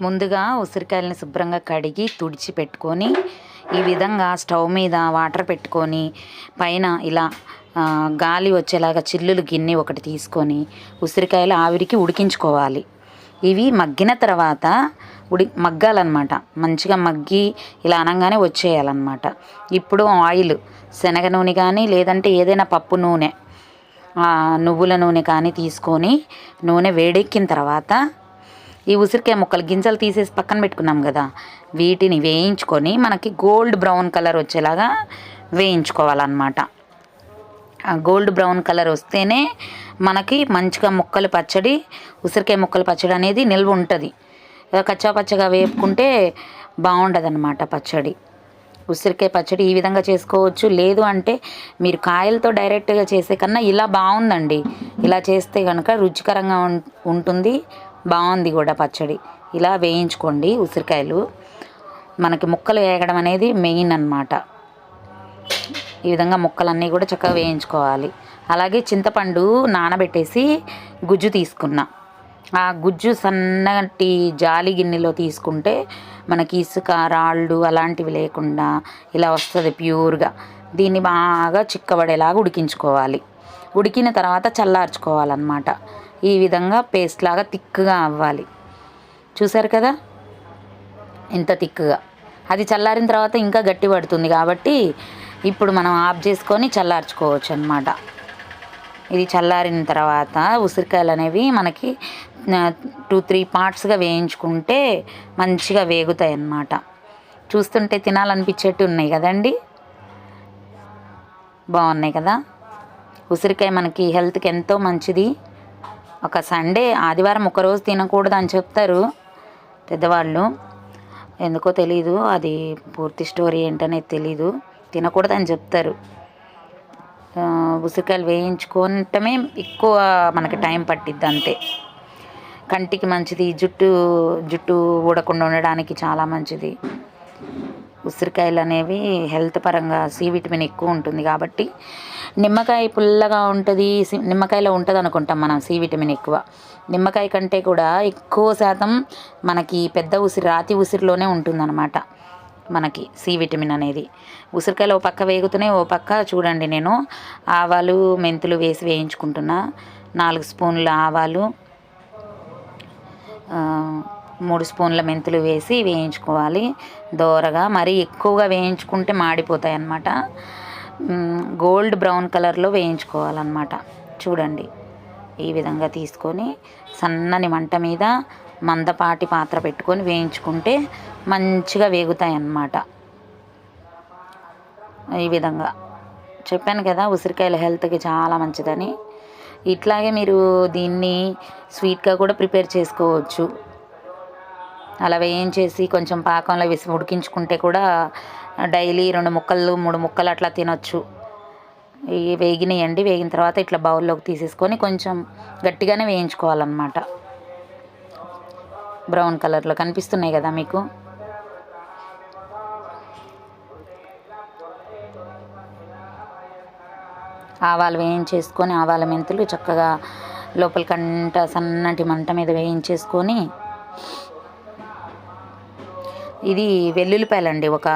ముందుగా ఉసిరికాయలని శుభ్రంగా కడిగి తుడిచి పెట్టుకొని ఈ విధంగా స్టవ్ మీద వాటర్ పెట్టుకొని పైన ఇలా గాలి వచ్చేలాగా చిల్లులు గిన్నె ఒకటి తీసుకొని ఉసిరికాయలు ఆవిరికి ఉడికించుకోవాలి. ఇవి మగ్గిన తర్వాత ఉడి మగ్గాలన్నమాట. మంచిగా మగ్గి ఇలా అనగానే వచ్చేయాలన్నమాట. ఇప్పుడు ఆయిల్ శనగ నూనె కానీ లేదంటే ఏదైనా పప్పు నూనె ఆ, నువ్వుల నూనె కానీ తీసుకొని నూనె వేడెక్కిన తర్వాత ఈ ఉసిరికాయ ముక్కలు గింజలు తీసేసి పక్కన పెట్టుకున్నాం కదా వీటిని వేయించుకొని మనకి గోల్డ్ బ్రౌన్ కలర్ వచ్చేలాగా వేయించుకోవాలన్నమాట. ఆ గోల్డ్ బ్రౌన్ కలర్ వస్తేనే మనకి మంచిగా ముక్కలు పచ్చడి ఉసిరికాయ ముక్కలు పచ్చడి అనేది నిల్వ ఉంటుంది. కచ్చా పచ్చగా వేపుకుంటే బాగుండదు అనమాట పచ్చడి. ఉసిరికాయ పచ్చడి ఈ విధంగా చేసుకోవచ్చు. లేదు అంటే మీరు కాయలతో డైరెక్ట్గా చేసే కన్నా ఇలా బాగుందండి. ఇలా చేస్తే కనుక రుచికరంగా ఉం- ఉంటుంది. బాగుంది కూడా పచ్చడి. ఇలా వేయించుకోండి ఉసిరికాయలు. మనకి ముక్కలు వేయడం అనేది మెయిన్ అన్నమాట. ఈ విధంగా ముక్కలన్నీ కూడా చక్కగా వేయించుకోవాలి. అలాగే చింతపండు నానబెట్టేసి గుజ్జు తీసుకున్నా. ఆ గుజ్జు సన్నటి జాలి గిన్నెలో తీసుకుంటే మనకి ఇసుక రాళ్ళు అలాంటివి లేకుండా ఇలా వస్తుంది ప్యూర్గా. దీన్ని బాగా చిక్కబడేలాగా ఉడికించుకోవాలి. ఉడికిన తర్వాత చల్లార్చుకోవాలన్నమాట. ఈ విధంగా పేస్ట్ లాగా తిక్కుగా అవ్వాలి. చూసారు కదా? ఇంత తిక్కుగా అది చల్లారిన తర్వాత ఇంకా గట్టి పడుతుంది కాబట్టి ఇప్పుడు మనం ఆఫ్ చేసుకొని చల్లార్చుకోవచ్చు అనమాట ఇది చల్లారిన తర్వాత ఉసిరికాయలు అనేవి మనకి టూ త్రీ పార్ట్స్గా వేయించుకుంటే మంచిగా వేగుతాయి అన్నమాట చూస్తుంటే తినాలనిపించేట్టు ఉన్నాయి కదండి? బాగున్నాయి కదా? ఉసిరికాయ మనకి హెల్త్కి ఎంతో మంచిది. ఒక సండే ఆదివారం ఒకరోజు తినకూడదు అని చెప్తారు పెద్దవాళ్ళు. ఎందుకో తెలీదు అది పూర్తి స్టోరీ ఏంటనేది తెలీదు. తినకూడదని చెప్తారు. ఆ, ఉసిరికాయలు వేయించుకోవటమే ఎక్కువ మనకి టైం పట్టిద్ది అంతే. కంటికి మంచిది జుట్టు జుట్టు ఊడకుండా ఉండడానికి చాలా మంచిది. ఉసిరికాయలు అనేవి హెల్త్ పరంగా సి విటమిన్ ఎక్కువ ఉంటుంది కాబట్టి నిమ్మకాయ పుల్లగా ఉంటుంది సి- నిమ్మకాయలో ఉంటుంది అనుకుంటాం మనం సి విటమిన్ ఎక్కువ. నిమ్మకాయ కంటే కూడా ఎక్కువ శాతం మనకి పెద్ద ఉసిరి రాతి ఉసిరిలోనే ఉంటుందన్నమాట మనకి సి విటమిన్ అనేది. ఉసిరికాయలు ఓ పక్క వేగుతూనే ఓ పక్క చూడండి నేను ఆవాలు మెంతులు వేసి వేయించుకుంటున్నా. నాలుగు స్పూన్ల ఆవాలు మూడు స్పూన్ల మెంతులు వేసి వేయించుకోవాలి. దోరగా మరీ ఎక్కువగా వేయించుకుంటే మాడిపోతాయి అన్నమాట గోల్డ్ బ్రౌన్ కలర్లో వేయించుకోవాలన్నమాట. చూడండి ఈ విధంగా తీసుకొని సన్నని మంట మీద మందపాటి పాత్ర పెట్టుకొని వేయించుకుంటే మంచిగా వేగుతాయి అన్నమాట ఈ విధంగా. చెప్పాను కదా ఉసిరికాయల హెల్త్కి చాలా మంచిదని. ఇట్లాగే మీరు దీన్ని స్వీట్గా కూడా ప్రిపేర్ చేసుకోవచ్చు. అలా వేయించేసి కొంచెం పాకంలో వేసి ఉడికించుకుంటే కూడా డైలీ రెండు ముక్కలు మూడు ముక్కలు అట్లా తినొచ్చు. ఇవి వేగినాయండి. వేగిన తర్వాత ఇట్లా బౌల్లోకి తీసేసుకొని కొంచెం గట్టిగానే వేయించుకోవాలన్నమాట. బ్రౌన్ కలర్లో కనిపిస్తున్నాయి కదా మీకు? ఆవాలు వేయించేసుకొని ఆవాల మెంతులు చక్కగా లోపలికంట సన్నటి మంట మీద వేయించేసుకొని ఇది వెల్లుల్లిపాయలు అండి ఒక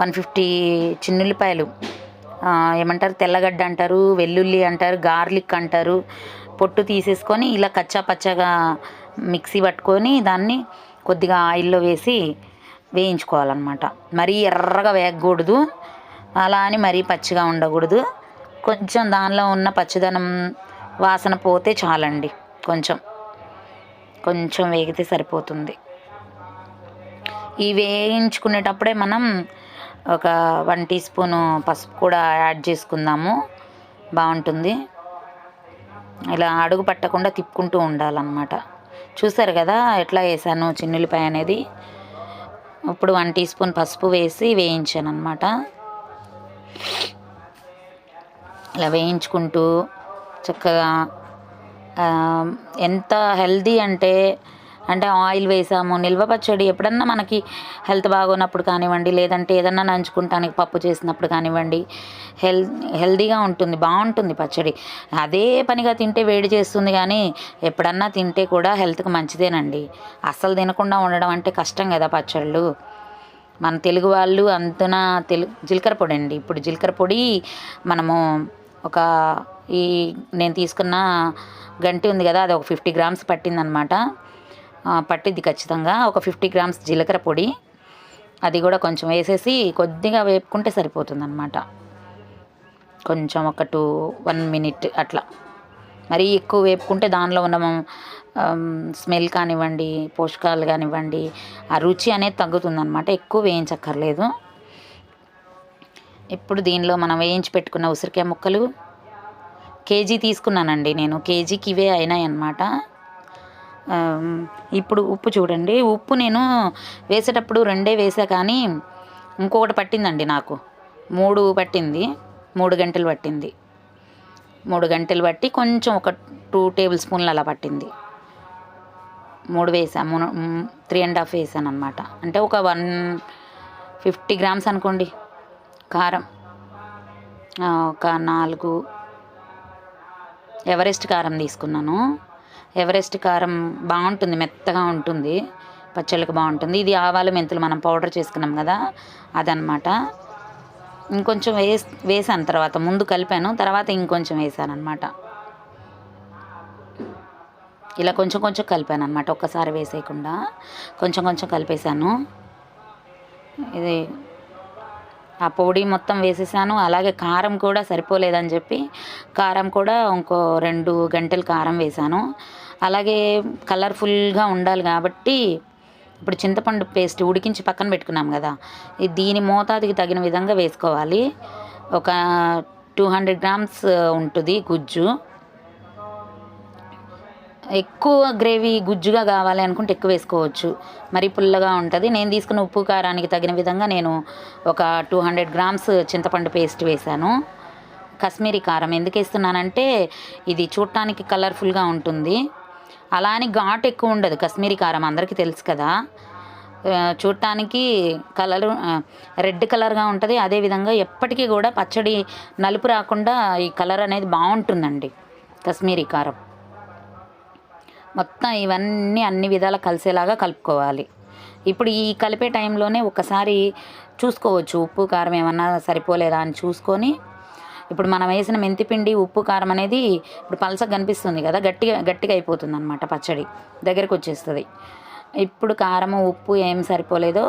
వన్ ఫిఫ్టీ చిన్నుల్లిపాయలు. ఏమంటారు తెల్లగడ్డ అంటారు వెల్లుల్లి అంటారు గార్లిక్ అంటారు. పొట్టు తీసేసుకొని ఇలా కచ్చా పచ్చగా మిక్సీ పట్టుకొని దాన్ని కొద్దిగా ఆయిల్లో వేసి వేయించుకోవాలన్నమాట. మరీ ఎర్రగా వేగకూడదు అలా అని మరీ పచ్చిగా ఉండకూడదు. కొంచెం దానిలో ఉన్న పచ్చదనం వాసన పోతే చాలండి కొంచెం. కొంచెం వేగితే సరిపోతుంది. ఈ వేయించుకునేటప్పుడే మనం ఒక వన్ టీ స్పూను పసుపు కూడా యాడ్ చేసుకుందాము. బాగుంటుంది. ఇలా అడుగు పట్టకుండా తిప్పుకుంటూ ఉండాలన్నమాట. చూసారు కదా ఎట్లా వేసాను చిన్నులిపాయ అనేది. ఇప్పుడు వన్ టీ స్పూన్ పసుపు వేసి వేయించాను అనమాట ఇలా వేయించుకుంటూ చక్కగా ఎంత హెల్దీ అంటే అంటే ఆయిల్ వేసాము నిల్వ పచ్చడి ఎప్పుడన్నా మనకి హెల్త్ బాగున్నప్పుడు కానివ్వండి లేదంటే ఏదన్నా నంచుకుంటానికి పప్పు చేసినప్పుడు కానివ్వండి హెల్ హెల్తీగా ఉంటుంది బాగుంటుంది పచ్చడి. అదే పనిగా తింటే వేడి చేస్తుంది కానీ ఎప్పుడన్నా తింటే కూడా హెల్త్కి మంచిదేనండి. అస్సలు తినకుండా ఉండడం అంటే కష్టం కదా పచ్చళ్ళు. మన తెలుగు వాళ్ళు అంతన తెలు జీలకర్ర పొడి అండి. ఇప్పుడు జీలకర్ర పొడి మనము ఒక ఈ నేను తీసుకున్న గంటి ఉంది కదా అది ఒక ఫిఫ్టీ గ్రామ్స్ పట్టిందనమాట. పట్టిద్ది పట్టింది ఖచ్చితంగా. ఒక ఫిఫ్టీ గ్రామ్స్ జీలకర్ర పొడి. అది కూడా కొంచెం వేసేసి కొద్దిగా వేపుకుంటే సరిపోతుందన్నమాట. కొంచెం ఒక టూ వన్ మినిట్ అట్లా. మరీ ఎక్కువ వేపుకుంటే దానిలో ఉన్న స్మెల్ కానివ్వండి పోషకాలు కానివ్వండి ఆ రుచి అనేది తగ్గుతుందన్నమాట. ఎక్కువ వేయించక్కర్లేదు. ఇప్పుడు దీనిలో మనం వేయించి పెట్టుకున్న ఉసిరికాయ ముక్కలు. కేజీ తీసుకున్నానండి నేను. కేజీకి ఇవే అయినాయి అన్నమాట ఇప్పుడు ఉప్పు చూడండి. ఉప్పు నేను వేసేటప్పుడు రెండే వేసా కానీ ఇంకొకటి పట్టిందండి నాకు. మూడు పట్టింది. మూడు గంటలు పట్టింది. మూడు గంటలు పట్టి కొంచెం ఒక టూ టేబుల్ స్పూన్లు అలా పట్టింది. మూడు వేసాను త్రీ అండ్ హాఫ్ వేసాను అనమాట అంటే ఒక వన్ ఫిఫ్టీ గ్రామ్స్ అనుకోండి. కారం. ఒక నాలుగు ఎవరెస్ట్ కారం తీసుకున్నాను. ఎవరెస్ట్ కారం బాగుంటుంది మెత్తగా ఉంటుంది పచ్చళ్ళకి బాగుంటుంది. ఇది ఆవాలు మెంతులు మనం పౌడర్ చేసుకున్నాం కదా అదనమాట ఇంకొంచెం వేస్ వేసాను తర్వాత ముందు కలిపాను తర్వాత ఇంకొంచెం వేసాను అనమాట ఇలా కొంచెం కొంచెం కలిపాను అనమాట ఒక్కసారి వేసేయకుండా. కొంచెం కొంచెం కలిపేశాను. ఇది ఆ పొడి మొత్తం వేసేసాను. అలాగే కారం కూడా సరిపోలేదని చెప్పి కారం కూడా ఇంకో రెండు గంటలు కారం వేసాను. అలాగే కలర్ఫుల్గా ఉండాలి కాబట్టి ఇప్పుడు చింతపండు పేస్ట్ ఉడికించి పక్కన పెట్టుకున్నాం కదా దీని మోతాదుకి తగిన విధంగా వేసుకోవాలి. ఒక టూ హండ్రెడ్ గ్రామ్స్ ఉంటుంది గుజ్జు. ఎక్కువ గ్రేవీ గుజ్జుగా కావాలి అనుకుంటే ఎక్కువ వేసుకోవచ్చు. మరి పుల్లగా ఉంటుంది. నేను తీసుకున్న ఉప్పు కారానికి తగిన విధంగా నేను ఒక టూ హండ్రెడ్ గ్రామ్స్ చింతపండు పేస్ట్ వేశాను. కాశ్మీరీ కారం ఎందుకు వేస్తున్నానంటే ఇది చూడటానికి కలర్ఫుల్గా ఉంటుంది. అలా అని ఘాట్ ఎక్కువ ఉండదు. కశ్మీరీ కారం అందరికీ తెలుసు కదా. చూడటానికి కలర్ రెడ్ కలర్గా ఉంటుంది. అదేవిధంగా ఎప్పటికీ కూడా పచ్చడి నలుపు రాకుండా ఈ కలర్ అనేది బాగుంటుందండి కశ్మీరీ కారం. మొత్తం ఇవన్నీ అన్ని విధాలు కలిసేలాగా కలుపుకోవాలి. ఇప్పుడు ఈ కలిపే టైంలోనే ఒకసారి చూసుకోవచ్చు. ఉప్పు కారం ఏమన్నా సరిపోలేదా అని చూసుకొని ఇప్పుడు మనం వేసిన మెంతిపిండి ఉప్పు కారం అనేది ఇప్పుడు పలసగా కనిపిస్తుంది కదా గట్టిగా గట్టిగా అయిపోతుంది అనమాట పచ్చడి. దగ్గరకు వచ్చేస్తుంది. ఇప్పుడు కారం ఉప్పు ఏం సరిపోలేదో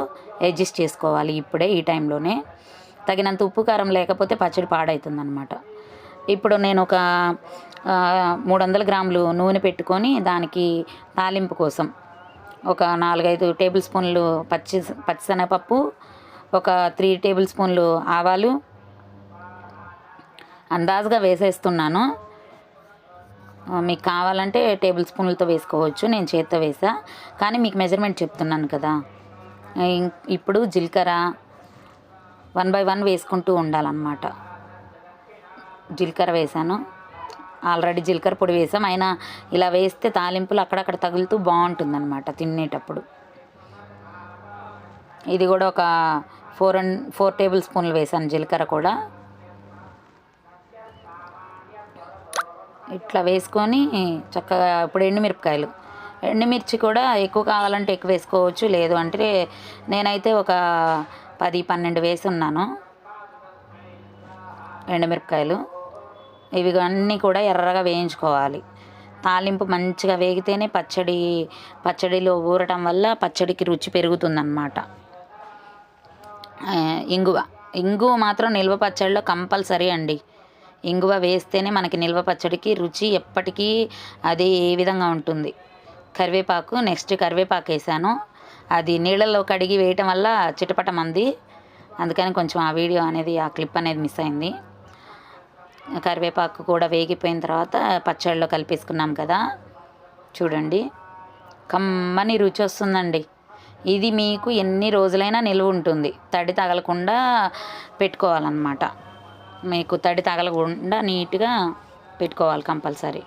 అడ్జస్ట్ చేసుకోవాలి ఇప్పుడే ఈ టైంలోనే. తగినంత ఉప్పు కారం లేకపోతే పచ్చడి పాడవుతుంది అనమాట ఇప్పుడు నేను ఒక మూడు వందల గ్రాములు నూనె పెట్టుకొని దానికి తాలింపు కోసం ఒక నాలుగైదు టేబుల్ స్పూన్లు పచ్చి పచ్చిశనగపప్పు ఒక త్రీ టేబుల్ స్పూన్లు ఆవాలు అందాజుగా వేసేస్తున్నాను. మీకు కావాలంటే టేబుల్ స్పూన్లతో వేసుకోవచ్చు. నేను చేత్తో వేసా. కానీ మీకు మెజర్మెంట్ చెప్తున్నాను కదా. ఇప్పుడు జీలకర్ర వన్ బై వన్ వేసుకుంటూ ఉండాలన్నమాట. జీలకర్ర వేసాను. ఆల్రెడీ జీలకర్ర పొడి వేసాం. అయినా ఇలా వేస్తే తాలింపులు అక్కడక్కడ తగులుతూ బాగుంటుందన్నమాట తినేటప్పుడు. ఇది కూడా ఒక ఫోర్ అండ్ ఫోర్ టేబుల్ స్పూన్లు వేసాను జీలకర్ర కూడా. ఇట్లా వేసుకొని చక్కగా ఇప్పుడు ఎండుమిరపకాయలు. ఎండుమిర్చి కూడా ఎక్కువ కావాలంటే ఎక్కువ వేసుకోవచ్చు. లేదు అంటే నేనైతే ఒక పది పన్నెండు వేసి ఉన్నాను ఎండుమిరపకాయలు. ఇవి అన్నీ కూడా ఎర్రగా వేయించుకోవాలి. తాలింపు మంచిగా వేగితేనే పచ్చడి పచ్చడిలో ఊరటం వల్ల పచ్చడికి రుచి పెరుగుతుందన్నమాట. ఇంగువ. ఇంగువ మాత్రం నిల్వ పచ్చడిలో కంపల్సరీ అండి. ఇంగువ వేస్తేనే మనకి నిల్వ పచ్చడికి రుచి ఎప్పటికీ అది ఏ విధంగా ఉంటుంది. కరివేపాకు నెక్స్ట్ కరివేపాకు వేసాను. అది నీళ్ళలో కడిగి వేయటం వల్ల చిటపటం అంది. అందుకని కొంచెం ఆ వీడియో అనేది ఆ క్లిప్ అనేది మిస్ అయింది. కరివేపాకు కూడా వేగిపోయిన తర్వాత పచ్చళ్ళలో కలిపేసుకున్నాం కదా. చూడండి. కమ్మని రుచి వస్తుందండి. ఇది మీకు ఎన్ని రోజులైనా నిల్వ ఉంటుంది. తడి తగలకుండా పెట్టుకోవాలన్నమాట. మీకు తడి తగలకుండా నీట్గా పెట్టుకోవాలి కంపల్సరీ.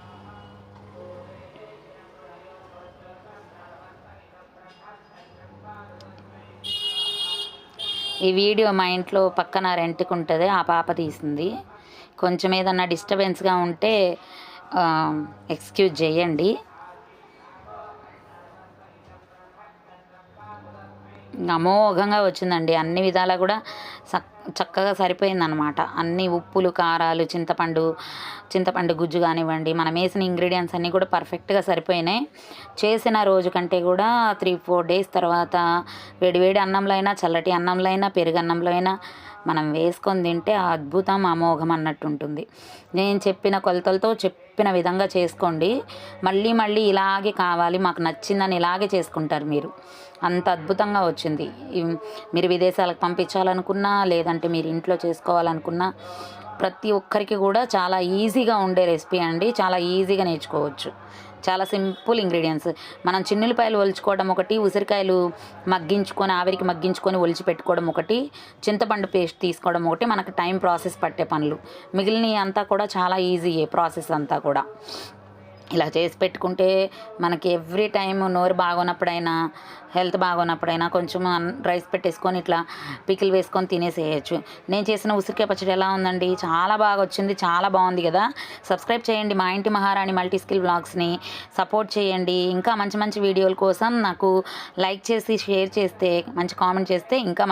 ఈ వీడియో మా ఇంట్లో పక్కన రెంట్కి ఉంటుంది ఆ పాప తీసింది. కొంచెం ఏదన్నా డిస్టర్బెన్స్గా ఉంటే ఎక్స్క్యూజ్ చేయండి. అమోఘంగా వచ్చిందండి అన్ని విధాలా కూడా సక్ చక్కగా సరిపోయిందనమాట అన్ని ఉప్పులు కారాలు చింతపండు చింతపండు గుజ్జు కానివ్వండి మనం వేసిన ఇంగ్రీడియంట్స్ అన్నీ కూడా పర్ఫెక్ట్గా సరిపోయినాయి. చేసిన రోజు కంటే కూడా త్రీ ఫోర్ డేస్ తర్వాత వేడివేడి అన్నంలో అయినా చల్లటి అన్నంలో అయినా పెరుగు అన్నంలో అయినా మనం వేసుకొని తింటే ఆ అద్భుతం అమోఘం అన్నట్టు ఉంటుంది. నేను చెప్పిన కొలతలతో చెప్పిన విధంగా చేసుకోండి. మళ్ళీ మళ్ళీ ఇలాగే కావాలి మాకు నచ్చిందని ఇలాగే చేసుకుంటారు మీరు. అంత అద్భుతంగా వచ్చింది. మీరు విదేశాలకు పంపించాలనుకున్నా లేదంటే మీరు ఇంట్లో చేసుకోవాలనుకున్నా ప్రతి ఒక్కరికి కూడా చాలా ఈజీగా ఉండే రెసిపీ అండి. చాలా ఈజీగా నేర్చుకోవచ్చు. చాలా సింపుల్ ఇంగ్రీడియంట్స్. మనం చిన్నులపాయలు ఒలుచుకోవడం ఒకటి ఉసిరికాయలు మగ్గించుకొని ఆవిరికి మగ్గించుకొని ఒలిచి పెట్టుకోవడం ఒకటి చింతపండు పేస్ట్ తీసుకోవడం ఒకటి మనకు టైం ప్రాసెస్ పట్టే పనులు. మిగిలిన అంతా కూడా చాలా ఈజీయే ప్రాసెస్ అంతా కూడా. ఇలా చేసి పెట్టుకుంటే మనకి ఎవ్రీ టైం నోరు బాగోనప్పుడైనా హెల్త్ బాగోనప్పుడైనా కొంచెం అన్- రైస్ పెట్టేసుకొని ఇట్లా పికిల్ వేసుకొని తినేసేయచ్చు. నేను చేసిన ఉసిరికాయ పచ్చడి ఎలా ఉందండి? చాలా బాగా వచ్చింది చాలా బాగుంది కదా. సబ్స్క్రైబ్ చేయండి మా ఇంటి మహారాణి మల్టీ స్కిల్ బ్లాగ్స్ని సపోర్ట్ చేయండి. ఇంకా మంచి మంచి వీడియోల కోసం నాకు లైక్ చేసి షేర్ చేస్తే మంచి కామెంట్ చేస్తే ఇంకా